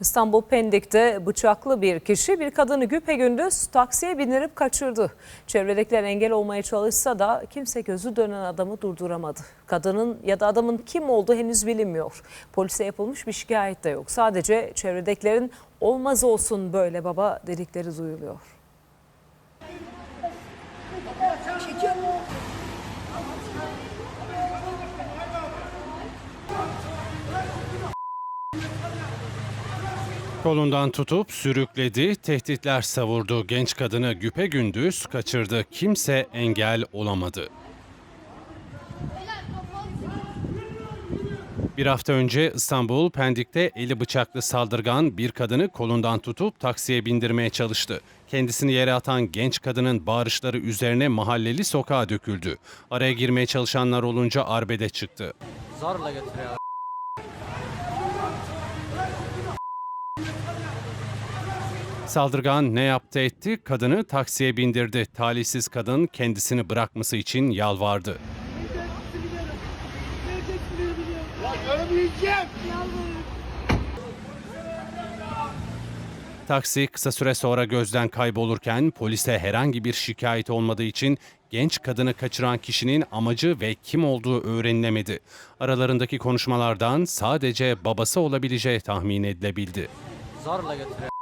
İstanbul Pendik'te bıçaklı bir kişi bir kadını güpegündüz taksiye bindirip kaçırdı. Çevredekiler engel olmaya çalışsa da kimse gözü dönen adamı durduramadı. Kadının ya da adamın kim olduğu henüz bilinmiyor. Polise yapılmış bir şikayet de yok. Sadece çevredekilerin olmaz olsun böyle baba dedikleri duyuluyor. Kolundan tutup sürükledi, tehditler savurdu. Genç kadını güpegündüz kaçırdı. Kimse engel olamadı. Bir hafta önce İstanbul Pendik'te eli bıçaklı saldırgan bir kadını kolundan tutup taksiye bindirmeye çalıştı. Kendisini yere atan genç kadının bağırışları üzerine mahalleli sokağa döküldü. Araya girmeye çalışanlar olunca arbede çıktı. Zorla götürüyor. Saldırgan ne yaptı etti? Kadını taksiye bindirdi. Talihsiz kadın kendisini bırakması için yalvardı. Taksi kısa süre sonra gözden kaybolurken polise herhangi bir şikayet olmadığı için genç kadını kaçıran kişinin amacı ve kim olduğu öğrenilemedi. Aralarındaki konuşmalardan sadece babası olabileceği tahmin edilebildi. Zorla götürüyor.